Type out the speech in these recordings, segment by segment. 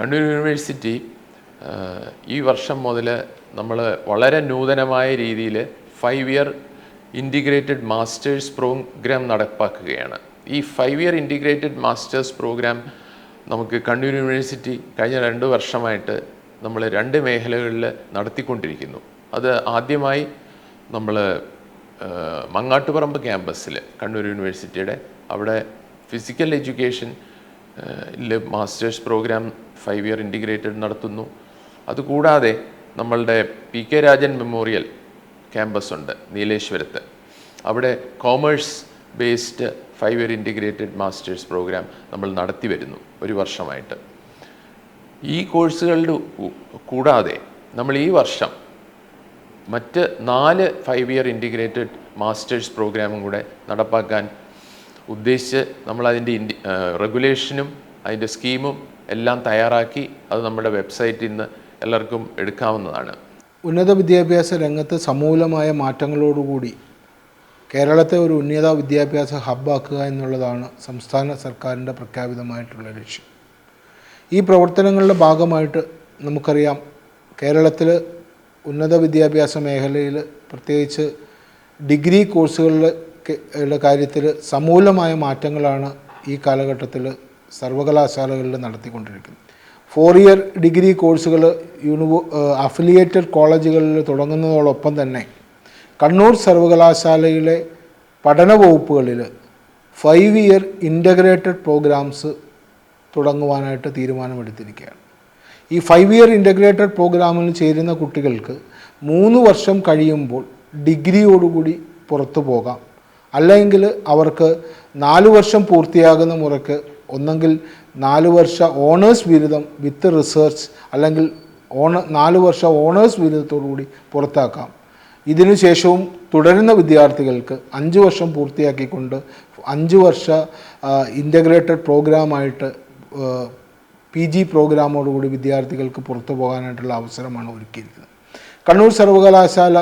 Kannur university ഈ വർഷം മുതൽ നമ്മൾ വളരെ നൂതനമായ രീതിയിൽ five year integrated masters programme നടപ്പാക്കുകയാണ്. ഈ five year integrated masters programme നമുക്ക് കണ്ണൂർ യൂണിവേഴ്സിറ്റി കഴിഞ്ഞ രണ്ട് വർഷമായിട്ട് നമ്മൾ രണ്ട് മേഖലകളിൽ നടത്തിക്കൊണ്ടിരിക്കുന്നു. അത് ആദ്യമായി നമ്മൾ മങ്ങാട്ടുപറമ്പ് ക്യാമ്പസിൽ കണ്ണൂർ യൂണിവേഴ്സിറ്റിയുടെ അവിടെ physical education masters programme five year integrated നടത്തുന്നു. അതുകൂടാതെ നമ്മളുടെ P K Rajan memorial campus ഉണ്ട് നീലേശ്വരത്ത്. അവിടെ commerce based five year integrated masters programme നമ്മൾ നടത്തി വരുന്നു ഒരു വർഷമായിട്ട്. ഈ കോഴ്സുകളുടെ കൂടാതെ നമ്മൾ ഈ വർഷം മറ്റ് നാല് ഫൈവ് ഇയർ ഇന്റിഗ്രേറ്റഡ് മാസ്റ്റേഴ്സ് പ്രോഗ്രാമും കൂടെ നടപ്പാക്കാൻ ഉദ്ദേശിച്ച് നമ്മൾ അതിന്റെ ഇൻഡി റെഗുലേഷനും അതിന്റെ സ്കീമും എല്ലാം തയ്യാറാക്കി അത് നമ്മുടെ വെബ്സൈറ്റിൽ നിന്ന് എല്ലാവർക്കും എടുക്കാവുന്നതാണ്. ഉന്നത വിദ്യാഭ്യാസ രംഗത്ത് സമൂലമായ മാറ്റങ്ങളോടുകൂടി കേരളത്തെ ഒരു ഉന്നത വിദ്യാഭ്യാസ ഹബ്ബാക്കുക എന്നുള്ളതാണ് സംസ്ഥാന സർക്കാരിന്റെ പ്രഖ്യാപിതമായിട്ടുള്ള ലക്ഷ്യം. ഈ പ്രവർത്തനങ്ങളുടെ ഭാഗമായിട്ട് നമുക്കറിയാം കേരളത്തിൽ ഉന്നത വിദ്യാഭ്യാസ മേഖലയിൽ പ്രത്യേകിച്ച് ഡിഗ്രി കോഴ്സുകളുടെ കാര്യത്തിൽ സമൂലമായ മാറ്റങ്ങളാണ് ഈ കാലഘട്ടത്തിൽ സർവകലാശാലകളിൽ നടത്തിക്കൊണ്ടിരിക്കുന്നത് ഫോർ ഇയർ ഡിഗ്രി കോഴ്സുകൾ യൂണിവോ അഫിലിയേറ്റഡ് കോളേജുകളിൽ തുടങ്ങുന്നതോടൊപ്പം തന്നെ കണ്ണൂർ സർവകലാശാലയിലെ പഠന വകുപ്പുകളിൽ ഫൈവ് ഇയർ ഇന്റഗ്രേറ്റഡ് പ്രോഗ്രാംസ് തുടങ്ങുവാനായിട്ട് തീരുമാനമെടുത്തിരിക്കുകയാണ്. ഈ ഫൈവ് ഇയർ ഇന്റഗ്രേറ്റഡ് പ്രോഗ്രാമിൽ ചേരുന്ന കുട്ടികൾക്ക് മൂന്ന് വർഷം കഴിയുമ്പോൾ ഡിഗ്രിയോടുകൂടി പുറത്തു പോകാം. അല്ലെങ്കിൽ അവർക്ക് നാല് വർഷം പൂർത്തിയാകുന്ന മുറയ്ക്ക് ഒന്നെങ്കിൽ നാല് വർഷ ഓണേഴ്സ് ബിരുദം വിത്ത് റിസർച്ച് അല്ലെങ്കിൽ ഓണ നാല് വർഷ ഓണേഴ്സ് ബിരുദത്തോടുകൂടി പുറത്താക്കാം. ഇതിനുശേഷവും തുടരുന്ന വിദ്യാർത്ഥികൾക്ക് അഞ്ച് വർഷം പൂർത്തിയാക്കിക്കൊണ്ട് അഞ്ച് വർഷ ഇന്റഗ്രേറ്റഡ് പ്രോഗ്രാമായിട്ട് പി ജി പ്രോഗ്രാമോടുകൂടി വിദ്യാർത്ഥികൾക്ക് പുറത്തു പോകാനായിട്ടുള്ള അവസരമാണ് ഒരുക്കിയിരിക്കുന്നത്. കണ്ണൂർ സർവകലാശാല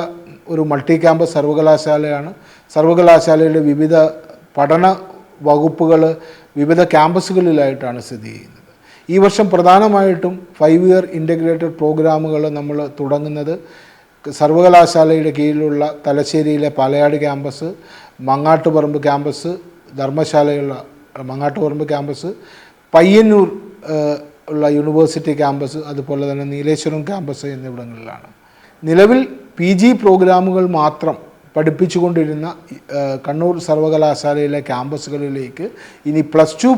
ഒരു മൾട്ടി ക്യാമ്പസ് സർവകലാശാലയാണ്. സർവകലാശാലയുടെ വിവിധ പഠന വകുപ്പുകൾ വിവിധ ക്യാമ്പസുകളിലായിട്ടാണ് സ്ഥിതി ചെയ്യുന്നത്. ഈ വർഷം പ്രധാനമായിട്ടും ഫൈവ് ഇയർ ഇന്റഗ്രേറ്റഡ് പ്രോഗ്രാമുകൾ നമ്മൾ തുടങ്ങുന്നത്. സർവകലാശാലയുടെ കീഴിലുള്ള തലശ്ശേരിയിലെ പാലയാട് ക്യാമ്പസ് മങ്ങാട്ടുപറമ്പ് ക്യാമ്പസ് ധർമ്മശാലയുള്ള മങ്ങാട്ടുപറമ്പ് ക്യാമ്പസ് പയ്യന്നൂർ ഉള്ള യൂണിവേഴ്സിറ്റി ക്യാമ്പസ് അതുപോലെ തന്നെ നീലേശ്വരം ക്യാമ്പസ് എന്നിവിടങ്ങളിലാണ്. നിലവിൽ പി ജി പ്രോഗ്രാമുകൾ മാത്രം പഠിപ്പിച്ചുകൊണ്ടിരുന്ന കണ്ണൂർ സർവകലാശാലയിലെ ക്യാമ്പസുകളിലേക്ക് ഇനി പ്ലസ് ടു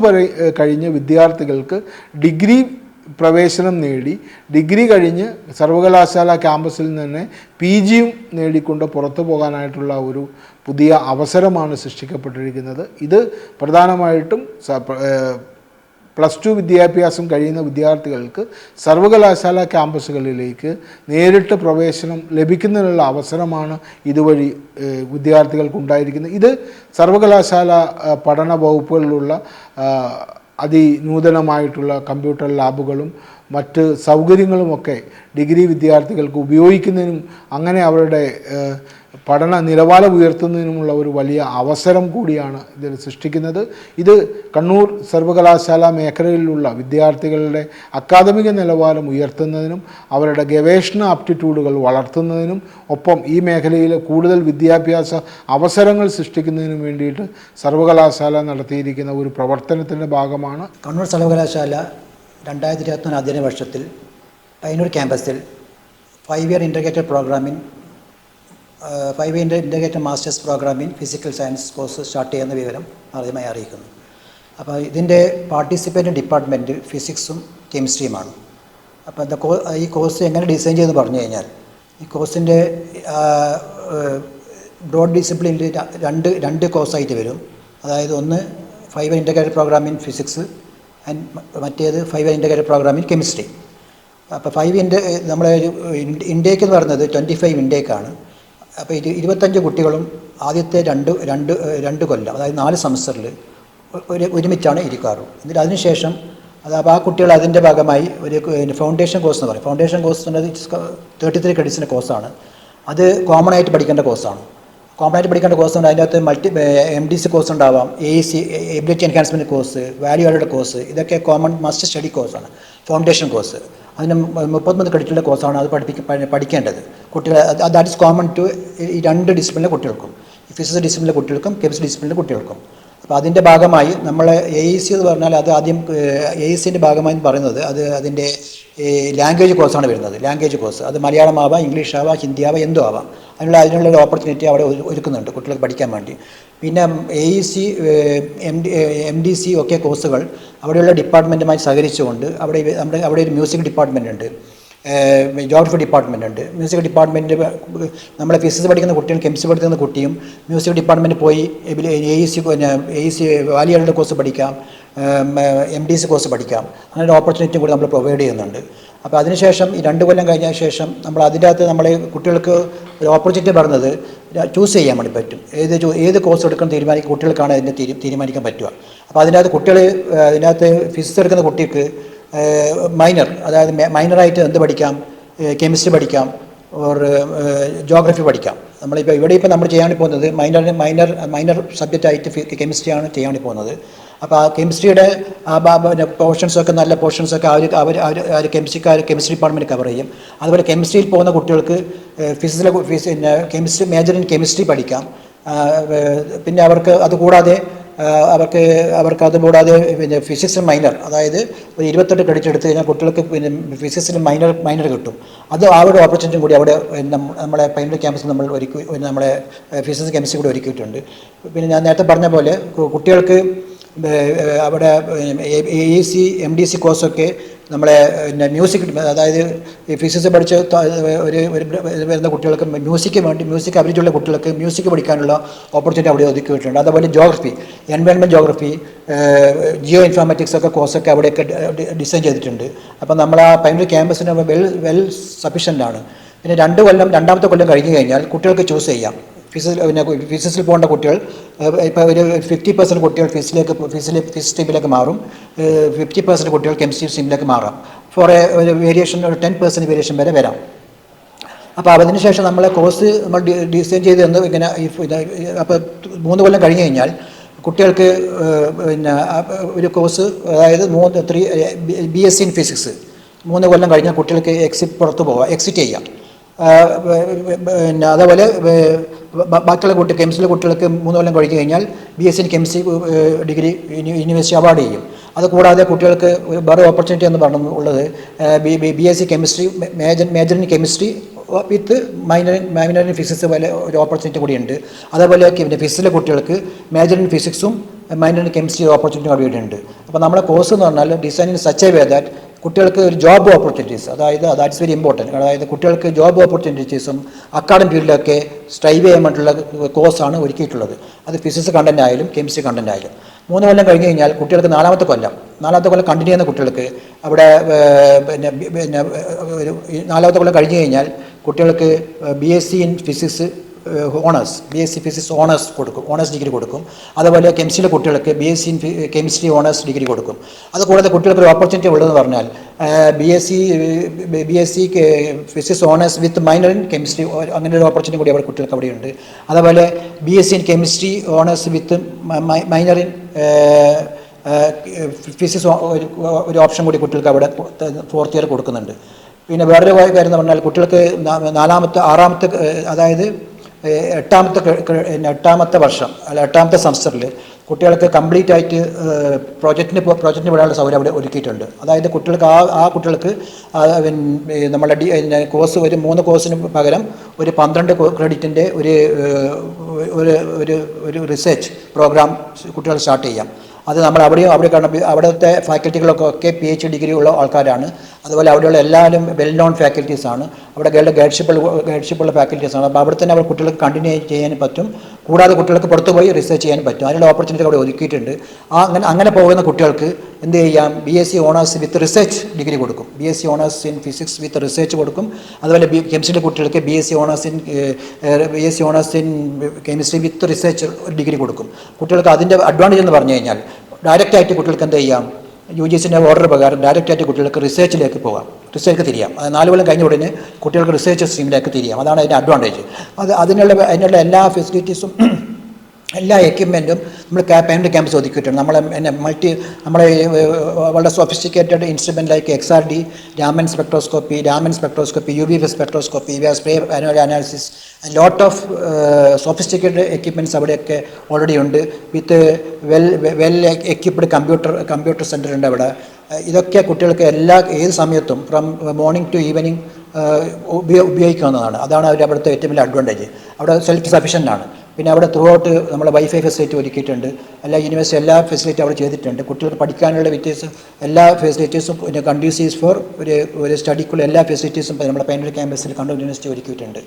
കഴിഞ്ഞ വിദ്യാർത്ഥികൾക്ക് ഡിഗ്രി പ്രവേശനം നേടി ഡിഗ്രി കഴിഞ്ഞ് സർവകലാശാല ക്യാമ്പസിൽ നിന്ന് പി ജിയും നേടിക്കൊണ്ട് പുറത്തു പോകാനായിട്ടുള്ള ഒരു പുതിയ അവസരമാണ് സൃഷ്ടിക്കപ്പെട്ടിരിക്കുന്നത്. ഇത് പ്രധാനമായിട്ടും പ്ലസ് ടു വിദ്യാഭ്യാസം കഴിയുന്ന വിദ്യാർത്ഥികൾക്ക് സർവകലാശാല ക്യാമ്പസുകളിലേക്ക് നേരിട്ട് പ്രവേശനം ലഭിക്കുന്നതിനുള്ള അവസരമാണ് ഇതുവഴി വിദ്യാർത്ഥികൾക്ക് ഉണ്ടായിരിക്കുന്നത് ഇത് സർവകലാശാല പഠന വകുപ്പുകളിലുള്ള അതിനൂതനമായിട്ടുള്ള കമ്പ്യൂട്ടർ ലാബുകളും മറ്റ് സൗകര്യങ്ങളുമൊക്കെ ഡിഗ്രി വിദ്യാർത്ഥികൾക്ക് ഉപയോഗിക്കുന്നതിനും അങ്ങനെ അവരുടെ പഠന നിലവാരം ഉയർത്തുന്നതിനുമുള്ള ഒരു വലിയ അവസരം കൂടിയാണ് ഇതിൽ സൃഷ്ടിക്കുന്നത്. ഇത് കണ്ണൂർ സർവകലാശാല മേഖലയിലുള്ള വിദ്യാർത്ഥികളുടെ അക്കാദമിക നിലവാരം ഉയർത്തുന്നതിനും അവരുടെ ഗവേഷണ ആപ്റ്റിറ്റ്യൂഡുകൾ വളർത്തുന്നതിനും ഒപ്പം ഈ മേഖലയിൽ കൂടുതൽ വിദ്യാഭ്യാസ അവസരങ്ങൾ സൃഷ്ടിക്കുന്നതിനും വേണ്ടിയിട്ട് സർവകലാശാല നടത്തിയിരിക്കുന്ന ഒരു പ്രവർത്തനത്തിന്റെ ഭാഗമാണ്. കണ്ണൂർ സർവകലാശാല രണ്ടായിരത്തി ഇരുപത്തൊന്ന് അധ്യയന വർഷത്തിൽ പയ്യന്നൂർ ക്യാമ്പസിൽ ഫൈവ് ഇയർ ഇന്റഗ്രേറ്റഡ് പ്രോഗ്രാമിൻ ഫൈവ് ഇന്റെ ഇന്റഗ്രേറ്റഡ് മാസ്റ്റേഴ്സ് പ്രോഗ്രാമിൻ ഫിസിക്കൽ സയൻസ് കോഴ്സ് സ്റ്റാർട്ട് ചെയ്യുന്ന വിവരം ആദ്യമായി അറിയിക്കുന്നു. അപ്പോൾ ഇതിന്റെ പാർട്ടിസിപ്പേറ്റ് ഡിപ്പാർട്ട്മെന്റ് ഫിസിക്സും കെമിസ്ട്രിയുമാണ് അപ്പോൾ എന്താ ഈ കോഴ്സ് എങ്ങനെ ഡിസൈൻ ചെയ്ത് പറഞ്ഞു കഴിഞ്ഞാൽ ഈ കോഴ്സിന്റെ ബ്രോഡ് ഡിസിപ്ലിനിൽ രണ്ട് രണ്ട് കോഴ്സായിട്ട് വരും. അതായത് ഒന്ന് five integrated programme in physics and മറ്റേത് five integrated programme in chemistry അപ്പോൾ ഫൈവ് ഇന്റെ നമ്മുടെ ഒരു ഇൻടേക്ക് എന്ന് പറയുന്നത് ട്വന്റി ഫൈവ് ഇൻടേക്കാണ് അപ്പോൾ ഇരു ഇരുപത്തഞ്ച് കുട്ടികളും ആദ്യത്തെ രണ്ട് രണ്ട് രണ്ട് കൊല്ലം അതായത് നാല് സെമസ്റ്ററിൽ ഒരു ഒരുമിച്ചാണ് ഇരിക്കാറ്. എന്നിട്ട് അതിനുശേഷം അത് അപ്പോൾ ആ കുട്ടികൾ അതിന്റെ ഭാഗമായി ഒരു ഫൗണ്ടേഷൻ കോഴ്സ് എന്ന് പറയും. ഫൗണ്ടേഷൻ കോഴ്സ് എന്നത് തേർട്ടി ത്രീ ക്രെഡിറ്റ്സിന്റെ കോഴ്സാണ് അത് കോമൺ ആയിട്ട് പഠിക്കേണ്ട കോഴ്സാണ് കോമ്പണന്റ് പഠിക്കേണ്ട കോഴ്സ് ഉണ്ട്. അതിന്റെ അകത്ത് multi M D C course ഉണ്ടാവാം. A C ability enhancement course value added course ഇതൊക്കെ കോമൺ മസ്റ്റ് സ്റ്റഡി കോഴ്സാണ് ഫൗണ്ടേഷൻ കോഴ്സ് അതിന് മുപ്പത്തൊന്ന് ക്രെഡിറ്റുള്ള കോഴ്സാണ് അത് പഠിപ്പിക്ക പഠി- പഠിക്കേണ്ടത്. കുട്ടികൾ ദാറ്റ് ഇസ് കോമൺ ടു ഈ രണ്ട് ഡിസിപ്ലിനിലെ കുട്ടികൾക്കും. ഫിസിക്സ് ഡിസിപ്ലിനിലെ കുട്ടികൾക്കും കെമിസ്ട്രി ഡിസിപ്ലിനിലെ കുട്ടികൾക്കും. അപ്പോൾ അതിന്റെ ഭാഗമായി നമ്മൾ എ സി എന്ന് പറഞ്ഞാൽ അത് ആദ്യം എ സിന്റെ ഭാഗമായി പറയുന്നത് അത് അതിന്റെ ലാംഗ്വേജ് കോഴ്സാണ് വരുന്നത്. ലാംഗ്വേജ് കോഴ്സ് അത് മലയാളം ആവാം ഇംഗ്ലീഷ് ആവാം ഹിന്ദി ആവാം എന്തോ ആവാം. അതിനുള്ള അതിനുള്ള ഒരു ഓപ്പർച്യൂണിറ്റി അവിടെ ഒരുക്കുന്നുണ്ട് കുട്ടികൾക്ക് പഠിക്കാൻ വേണ്ടി. പിന്നെ A E C M D M D C ഒക്കെ കോഴ്സുകൾ അവിടെയുള്ള ഡിപ്പാർട്ട്മെന്റുമായി സഹകരിച്ചുകൊണ്ട് അവിടെ നമ്മുടെ അവിടെ ഒരു മ്യൂസിക് ഡിപ്പാർട്ട്മെന്റ് ഉണ്ട്. ജോഗ്രഫി ഡിപ്പാർട്ട്മെന്റ് ഉണ്ട്. മ്യൂസിക് ഡിപ്പാർട്ട്മെന്റ് നമ്മളെ ഫിസിക്സ് പഠിക്കുന്ന കുട്ടിയും കെമിസ്ട്രി പഠിക്കുന്ന കുട്ടിയും മ്യൂസിക് ഡിപ്പാർട്ട്മെന്റ് പോയി A E C A E C വാലികളുടെ course പഠിക്കാം. എം ഡി സി കോഴ്സ് പഠിക്കാം. അങ്ങനെ ഒരു ഓപ്പർച്യൂണിറ്റി കൂടി നമ്മൾ പ്രൊവൈഡ് ചെയ്യുന്നുണ്ട്. അപ്പോൾ അതിനുശേഷം ഈ രണ്ട് കൊല്ലം കഴിഞ്ഞ ശേഷം നമ്മൾ അതിന്റെ അകത്ത് നമ്മൾ കുട്ടികൾക്ക് ഒരു ഓപ്പർച്യൂണിറ്റി പറഞ്ഞത് ചൂസ് ചെയ്യാൻ വേണ്ടി പറ്റും. ഏത് ഏത് കോഴ്സ് എടുക്കണം തീരുമാനിക്കും കുട്ടികൾക്കാണ് അതിന്റെ തീരു തീരുമാനിക്കാൻ പറ്റുക. അപ്പോൾ അതിനകത്ത് കുട്ടികൾ അതിനകത്ത് ഫിസിക്സ് എടുക്കുന്ന കുട്ടിക്ക് മൈനർ അതായത് മൈനറായിട്ട് എന്ത് പഠിക്കാം? കെമിസ്ട്രി പഠിക്കാം. ഓർ ജോഗ്രഫി പഠിക്കാം. നമ്മളിപ്പോൾ ഇവിടെ ഇപ്പോൾ നമ്മൾ ചെയ്യാൻ പോകുന്നത് മൈനർ മൈനർ മൈനർ സബ്ജക്റ്റായിട്ട് കെമിസ്ട്രിയാണ് ചെയ്യാൻ പോകുന്നത്. അപ്പോൾ ആ കെമിസ്ട്രിയുടെ ആ പോർഷൻസൊക്കെ നല്ല പോർഷൻസൊക്കെ അവർ അവർ അവർ കെമിസ്ട്രിക്കാർ കെമിസ്ട്രി ഡിപ്പാർട്ട്മെന്റ് കവർ ചെയ്യും. അതുപോലെ കെമിസ്ട്രിയിൽ പോകുന്ന കുട്ടികൾക്ക് ഫിസിക്സിലെ ഫിസ് പിന്നെ കെമിസ്ട്രി മേജർ ഇൻ കെമിസ്ട്രി പഠിക്കാം. പിന്നെ അവർക്ക് അതുകൂടാതെ അവർക്ക് അവർക്ക് അതുകൂടാതെ പിന്നെ ഫിസിക്സ് മൈനർ അതായത് ഒരു ഇരുപത്തെട്ട് ക്രെഡിറ്റ് എടുത്തു കഴിഞ്ഞാൽ കുട്ടികൾക്ക് പിന്നെ ഫിസിക്സിൽ മൈനർ മൈനർ കിട്ടും. അത് ആ ഒരു ഓപ്പർച്യൂണിറ്റി കൂടി അവിടെ നമ്മളെ പൈനറി ക്യാമ്പസിൽ നമ്മൾ ഒരുക്കി നമ്മളെ ഫിസിക്സ് കെമിസ്ട്രി കൂടി ഒരുക്കിയിട്ടുണ്ട്. പിന്നെ ഞാൻ നേരത്തെ പറഞ്ഞ പോലെ കുട്ടികൾക്ക് അവിടെ A E C M D C കോഴ്സൊക്കെ നമ്മളെ പിന്നെ മ്യൂസിക് അതായത് ഈ ഫിസിക്സ് പഠിച്ച് ഒരു ഒരു വരുന്ന കുട്ടികൾക്ക് മ്യൂസിക്ക് വേണ്ടി മ്യൂസിക് അഭിരുചിയുള്ള കുട്ടികൾക്ക് മ്യൂസിക് പഠിക്കാനുള്ള ഓപ്പർച്യൂണിറ്റി അവിടെ ഒതുക്കിയിട്ടുണ്ട്. അതുപോലെ geography environment geography geo informatics ഒക്കെ കോഴ്സൊക്കെ അവിടെയൊക്കെ ഡിസൈൻ ചെയ്തിട്ടുണ്ട്. അപ്പോൾ നമ്മൾ ആ പ്രൈമറി ക്യാമ്പസിന് വെൽ വെൽ സഫീഷ്യന്റ് ആണ്. പിന്നെ രണ്ട് കൊല്ലം രണ്ടാമത്തെ കൊല്ലം കഴിഞ്ഞ് കഴിഞ്ഞാൽ കുട്ടികൾക്ക് ചൂസ് ചെയ്യാം. ഫിസിക്സ് പിന്നെ ഫിസിക്സിൽ പോകേണ്ട കുട്ടികൾ ഇപ്പോൾ ഒരു ഫിഫ്റ്റി പെർസെന്റ് കുട്ടികൾ ഫിസിലേക്ക് ഫിസിൽ ഫിസിക്സ് സ്ട്രീമിലേക്ക് മാറും. ഫിഫ്റ്റി പെർസെന്റ് കുട്ടികൾ കെമിസ്ട്രി സ്ട്രീമിലേക്ക് മാറാം. ഫോർ എ ഒരു വേരിയേഷൻ ഒരു ടെൻ പെർസെന്റ് വേരിയേഷൻ വരെ വരാം. അപ്പോൾ അതിനുശേഷം നമ്മളെ കോഴ്സ് നമ്മൾ ഡിസൈൻ ചെയ്ത് തന്നു ഇങ്ങനെ അപ്പോൾ മൂന്ന് കൊല്ലം കഴിഞ്ഞ് കഴിഞ്ഞാൽ കുട്ടികൾക്ക് പിന്നെ ഒരു കോഴ്സ് അതായത് മൂന്ന് three B S C in physics. മൂന്ന് കൊല്ലം കഴിഞ്ഞാൽ കുട്ടികൾക്ക് എക്സിറ്റ് പുറത്ത് പോവാം എക്സിറ്റ് ചെയ്യാം. പിന്നെ അതേപോലെ ബാക്കിയുള്ള കുട്ടി കെമിസ്ട്രിയിലെ കുട്ടികൾക്ക് മൂന്ന് കൊല്ലം കഴിഞ്ഞ് കഴിഞ്ഞാൽ B S C chemistry degree university award ചെയ്യും. അതുകൂടാതെ കുട്ടികൾക്ക് ഒരു വേറെ ഓപ്പർച്യൂണിറ്റി എന്ന് പറഞ്ഞു ഉള്ളത് B S C chemistry major major in chemistry with minor minor in physics പോലെ ഒരു ഓപ്പർച്യൂണിറ്റി കൂടിയുണ്ട് അതേപോലെ പിന്നെ ഫിസിക്സിലെ കുട്ടികൾക്ക് മേജർ ഇൻ ഫിസിക്സും മൈനർ ഇൻ കെമിസ്ട്രി ഓപ്പർച്യൂണിറ്റി കൂടിയുണ്ട് അപ്പോൾ നമ്മുടെ കോഴ്സ് എന്ന് പറഞ്ഞാൽ design in such a way that കുട്ടികൾക്ക് ഒരു ജോബ് ഓപ്പർച്യൂണിറ്റീസ് അതായത് ദാറ്റ്സ് വെരി ഇമ്പോർട്ടന്റ് അതായത് കുട്ടികൾക്ക് ജോബ് ഓപ്പർച്യൂണിറ്റീസും അക്കാഡമിക് ഫീൽഡിലൊക്കെ സ്ട്രൈവ് ചെയ്യാൻ വേണ്ടിയിട്ടുള്ള കോഴ്സാണ് ഒരുക്കിയിട്ടുള്ളത്. അത് ഫിസിക്സ് കണ്ടന്റ് ആയാലും കെമിസ്ട്രി കണ്ടന്റ് ആയാലും. മൂന്ന് കൊല്ലം കഴിഞ്ഞ് കഴിഞ്ഞാൽ കുട്ടികൾക്ക് നാലാമത്തെ കൊല്ലം. നാലാമത്തെ കൊല്ലം കണ്ടിന്യൂ ചെയ്യുന്ന കുട്ടികൾക്ക് അവിടെ പിന്നെ പിന്നെ നാലാമത്തെ കൊല്ലം കഴിഞ്ഞ് കഴിഞ്ഞാൽ കുട്ടികൾക്ക് B S C in physics honours B S C physics honours കൊടുക്കും ഓണേഴ്സ് ഡിഗ്രി കൊടുക്കും. അതുപോലെ കെമിസ്ട്രിയിലെ കുട്ടികൾക്ക് B S C chemistry honours degree കൊടുക്കും. അത് കൂടാതെ കുട്ടികൾക്ക് ഒരു ഓപ്പർച്യൂണിറ്റി ഉള്ളതെന്ന് പറഞ്ഞാൽ B S C B S C physics honours with minor in chemistry അങ്ങനെ ഒരു ഓപ്പർച്യൂണിറ്റി കൂടി അവിടെ കുട്ടികൾക്ക് അവിടെയുണ്ട്. അതുപോലെ B S C in chemistry honours with minor in physics ഒരു ഓപ്ഷൻ കൂടി കുട്ടികൾക്ക് അവിടെ ഫോർത്ത് ഇയർ കൊടുക്കുന്നുണ്ട്. പിന്നെ വേറൊരു കാര്യം എന്ന് പറഞ്ഞാൽ കുട്ടികൾക്ക് നാലാമത്തെ ആറാമത്തെ അതായത് എട്ടാമത്തെ എട്ടാമത്തെ വർഷം അല്ല എട്ടാമത്തെ സെമസ്റ്ററിൽ കുട്ടികൾക്ക് കംപ്ലീറ്റ് ആയിട്ട് പ്രോജക്റ്റിന് പ്രോജക്റ്റിന് വിടാനുള്ള സൗകര്യം അവിടെ ഒരുക്കിയിട്ടുണ്ട്. അതായത് കുട്ടികൾക്ക് ആ ആ കുട്ടികൾക്ക് നമ്മുടെ ഡി കോഴ്സ് ഒരു മൂന്ന് കോഴ്സിന് പകരം ഒരു പന്ത്രണ്ട് ക്രെഡിറ്റിന്റെ ഒരു ഒരു ഒരു റിസർച്ച് പ്രോഗ്രാം കുട്ടികൾ സ്റ്റാർട്ട് ചെയ്യാം. അത് നമ്മൾ അവിടെയും അവിടെ കാണുന്ന അവിടുത്തെ ഫാക്കൽറ്റികളൊക്കെ പി എച്ച് ഡിഗ്രി ഉള്ള ആൾക്കാരാണ്. അതുപോലെ അവിടെയുള്ള എല്ലാവരും വെൽ നോൺ ഫാക്കൽറ്റീസാണ് അവിടെ ഗൈഡ് ഗൈഡ്ഷിപ്പ് ഗൈഡ്ഷിപ്പുള്ള ഫാക്കൽറ്റീസാണ് അപ്പോൾ അവിടെ തന്നെ അവർ കുട്ടികൾക്ക് കണ്ടിന്യൂ ചെയ്യാൻ പറ്റും. കൂടാതെ കുട്ടികൾക്ക് പുറത്തു പോയി റിസർച്ച് ചെയ്യാൻ പറ്റും. അതിനുള്ള ഓപ്പർച്യൂണിറ്റി അവിടെ ഒരുക്കിയിട്ടുണ്ട് ആ അങ്ങനെ അങ്ങനെ പോകുന്ന കുട്ടികൾക്ക് എന്ത് ചെയ്യാം? B S C honours with research degree കൊടുക്കും. B S C honours in physics with research കൊടുക്കും. അതുപോലെ ബി കെമിസ്ട്രിയിലെ കുട്ടികൾക്ക് B S C honours in B S C honours in chemistry with research ഒരു ഡിഗ്രി കൊടുക്കും. കുട്ടികൾക്ക് അതിന്റെ അഡ്വാന്റേജ് എന്ന് പറഞ്ഞു കഴിഞ്ഞാൽ ഡയറക്റ്റായിട്ട് കുട്ടികൾക്ക് എന്ത് ചെയ്യാം? യു ജി സിന്റെ ഓർഡർ പ്രകാരം ഡയറക്റ്റായിട്ട് കുട്ടികൾക്ക് റിസർച്ചിലേക്ക് പോകാം. റിസർച്ച് തിരിയാം. നാല് കൊല്ലം കഴിഞ്ഞ ഉടനെ കുട്ടികൾക്ക് റിസേർച്ച് സ്ട്രീമിലേക്ക് തിരിയാം. അതാണ് അതിന്റെ അഡ്വാന്റേജ് അത് അതിനുള്ള അതിനുള്ള എല്ലാ ഫെസിലിറ്റീസും എല്ലാ എക്യുപ്മെന്റും നമ്മൾ പാരന്റ് ക്യാമ്പ് ചോദിക്കിട്ടുണ്ട്. നമ്മളെ എന്നെ മൾട്ടി നമ്മളെ വളരെ sophisticated instrument like X R D Raman spectroscopy Raman spectroscopy U V F spectroscopy V spray analysis lot of sophisticated equipments അവിടെയൊക്കെ ഓൾറെഡി ഉണ്ട്. With well well equipped computer computer centre ഉണ്ട് അവിടെ. ഇതൊക്കെ കുട്ടികൾക്ക് എല്ലാ ഏത് സമയത്തും ഫ്രം മോർണിംഗ് ടു ഈവനിങ് ഉപയോ ഉപയോഗിക്കാവുന്നതാണ്. അതാണ് അവർ അവിടുത്തെ ഏറ്റവും വലിയ അഡ്വാന്റേജ് അവിടെ സെൽഫ് സഫീഷ്യന്റ് ആണ്. പിന്നെ അവിടെ ത്രൂ ഔട്ട് നമ്മൾ വൈഫൈ ഫെസിലിറ്റി ഒരുക്കിയിട്ടുണ്ട്. എല്ലാ യൂണിവേഴ്സിറ്റി എല്ലാ ഫെസിലിറ്റി അവിടെ ചെയ്തിട്ടുണ്ട്. കുട്ടികൾക്ക് പഠിക്കാനുള്ള വ്യത്യാസം എല്ലാ ഫെസിലിറ്റീസും പിന്നെ കണ്ടീസീസ് ഫോർ ഒരു ഒരു സ്റ്റഡിക്കുള്ള എല്ലാ ഫെസിലിറ്റീസും നമ്മുടെ പൈനൽ ക്യാമ്പസിൽ കണ്ണൂർ യൂണിവേഴ്സിറ്റി ഒരുക്കിയിട്ടുണ്ട്.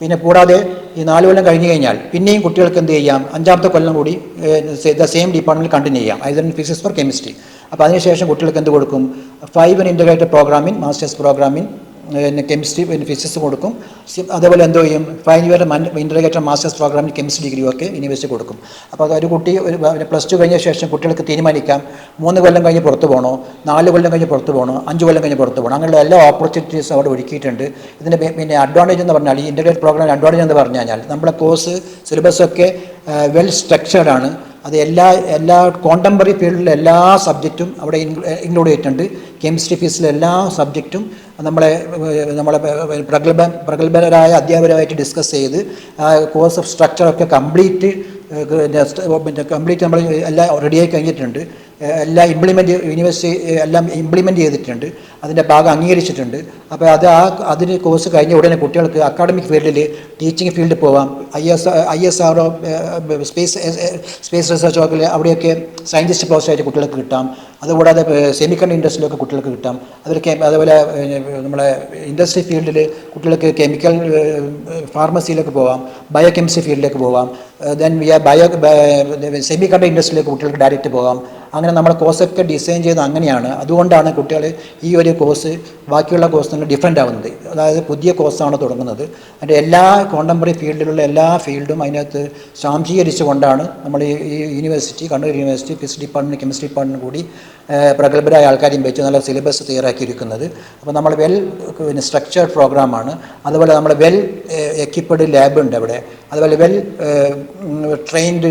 പിന്നെ കൂടാതെ ഈ നാല് കൊല്ലം കഴിഞ്ഞ് കഴിഞ്ഞാൽ പിന്നെയും കുട്ടികൾക്ക് എന്ത് ചെയ്യാം? അഞ്ചാമത്തെ കൊല്ലം കൂടി ദ സെയിം ഡിപ്പാർട്ട്മെന്റ് കണ്ടിന്യൂ ചെയ്യാം. അതായത് ഫിസിക്സ് ഫോർ കെമിസ്ട്രി അപ്പോൾ അതിനുശേഷം കുട്ടികൾക്ക് എന്ത് കൊടുക്കും? ഫൈവ് ഇൻ ഇന്റഗ്രേറ്റഡ് പ്രോഗ്രാമിൻ മാസ്റ്റേഴ്സ് പ്രോഗ്രാമിൻ പിന്നെ കെമിസ്ട്രി പിന്നെ ഫിസിക്സ് കൊടുക്കും. അതേപോലെ എന്തോ ചെയ്യും? ഫൈനൽ ഇയർ ഇന്റഗ്രേറ്റഡ് മാസ്റ്റേഴ്സ് പ്രോഗ്രാമിൽ കെമിസ്ട്രി ഡിഗ്രി ഒക്കെ യൂണിവേഴ്സിറ്റി കൊടുക്കും. അപ്പോൾ അതൊരു കുട്ടി ഒരു പ്ലസ് ടു കഴിഞ്ഞ ശേഷം കുട്ടികൾക്ക് തീരുമാനിക്കാം. മൂന്ന് കൊല്ലം കഴിഞ്ഞ് പുറത്ത് പോകണോ നാല് കൊല്ലം കഴിഞ്ഞ് പുറത്ത് പോകണോ അഞ്ച് കൊല്ലം കഴിഞ്ഞ് പുറത്ത് പോകണം അങ്ങനെയുള്ള എല്ലാ ഓപ്പർച്യൂണിറ്റീസ് അവിടെ ഒരുക്കിയിട്ടുണ്ട്. ഇതിന്റെ പിന്നെ അഡ്വാന്റേജ് എന്ന് പറഞ്ഞാൽ ഈ ഇന്റർഗ്രേറ്റ് പ്രോഗ്രാമിന്റെ അഡ്വാന്റേജ് എന്ന് പറഞ്ഞു കഴിഞ്ഞാൽ നമ്മുടെ കോഴ്സ് സിലബസ് ഒക്കെ വെൽ സ്ട്രക്ചേർഡ് ആണ്. അത് എല്ലാ എല്ലാ കോണ്ടംപററി ഫീൽഡിലെ എല്ലാ സബ്ജക്റ്റും അവിടെ ഇൻക്ലൂഡ് ചെയ്തിട്ടുണ്ട്. കെമിസ്ട്രി ഫീസിലെ എല്ലാ സബ്ജക്റ്റും നമ്മളെ നമ്മളെ പ്രഗത്ഭ പ്രഗത്ഭരായ അധ്യാപകരുമായിട്ട് ഡിസ്കസ് ചെയ്ത് ആ കോഴ്സ് ഓഫ് സ്ട്രക്ചറൊക്കെ കംപ്ലീറ്റ് കംപ്ലീറ്റ് നമ്മൾ എല്ലാം റെഡിയായി കഴിഞ്ഞിട്ടുണ്ട്. എല്ലാം ഇംപ്ലിമെന്റ് യൂണിവേഴ്സിറ്റി എല്ലാം ഇംപ്ലിമെന്റ് ചെയ്തിട്ടുണ്ട്. അതിന്റെ ഭാഗം അംഗീകരിച്ചിട്ടുണ്ട്. അപ്പോൾ അത് ആ അതിന് കോഴ്സ് കഴിഞ്ഞ ഉടനെ കുട്ടികൾക്ക് അക്കാഡമിക് ഫീൽഡിൽ ടീച്ചിങ് ഫീൽഡിൽ പോവാം. I S I space space research വർക്കിൽ അവിടെയൊക്കെ സയന്റിസ്റ്റ് പോസ്റ്റായിട്ട് കുട്ടികൾക്ക് കിട്ടാം. അതുകൂടാതെ സെമി കണ്ടർ ഇൻഡസ്ട്രിയിലൊക്കെ കുട്ടികൾക്ക് കിട്ടാം. അതിൽ അതുപോലെ നമ്മളെ ഇൻഡസ്ട്രി ഫീൽഡിൽ കുട്ടികൾക്ക് കെമിക്കൽ ഫാർമസിയിലേക്ക് പോവാം. ബയോ കെമിസ്ട്രി ഫീൽഡിലേക്ക് പോവാം ദെൻ ബയോ സെമി ഇൻഡസ്ട്രിയിലേക്ക് കുട്ടികൾക്ക് ഡയറക്റ്റ് പോകാം അങ്ങനെ നമ്മുടെ കോഴ്സൊക്കെ ഡിസൈൻ ചെയ്ത് അങ്ങനെയാണ്. അതുകൊണ്ടാണ് കുട്ടികൾ ഈ ഒരു കോഴ്സ് ബാക്കിയുള്ള കോഴ്സിൽ നിന്ന് ഡിഫറെന്റ് ആവുന്നത്. അതായത് പുതിയ കോഴ്സാണ് തുടങ്ങുന്നത്. അതിന്റെ എല്ലാ കോണ്ടംപററി ഫീൽഡിലുള്ള എല്ലാ ഫീൽഡും അതിനകത്ത് സ്വാംശീകരിച്ചുകൊണ്ടാണ് നമ്മൾ ഈ university Kannur university physics department chemistry department കൂടി പ്രഗത്ഭരായ ആൾക്കാരെയും വെച്ച് നല്ല സിലബസ് തയ്യാറാക്കിയിരിക്കുന്നത്. അപ്പോൾ നമ്മൾ വെൽ പിന്നെ സ്ട്രക്ചേർഡ് പ്രോഗ്രാമാണ് അതുപോലെ നമ്മൾ വെൽ എക്യുപ്പഡ് ലാബുണ്ട് അവിടെ. അതുപോലെ വെൽ ട്രെയിൻഡ്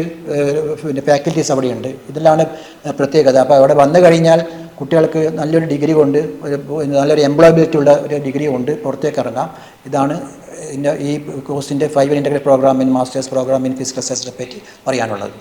പിന്നെ ഫാക്കൽറ്റീസ് അവിടെയുണ്ട്. ഇതിലാണ് പ്രത്യേകത. അപ്പോൾ അവിടെ വന്നു കഴിഞ്ഞാൽ കുട്ടികൾക്ക് നല്ലൊരു ഡിഗ്രി കൊണ്ട് നല്ലൊരു എംപ്ലോയബിലിറ്റി ഉള്ള ഒരു ഡിഗ്രി കൊണ്ട് പുറത്തേക്ക് ഇറങ്ങാം. ഇതാണ് ഈ കോഴ്സിന്റെ five integrate programme in masters programme in physical സയൻസിനെ പറ്റി പറയാനുള്ളത്.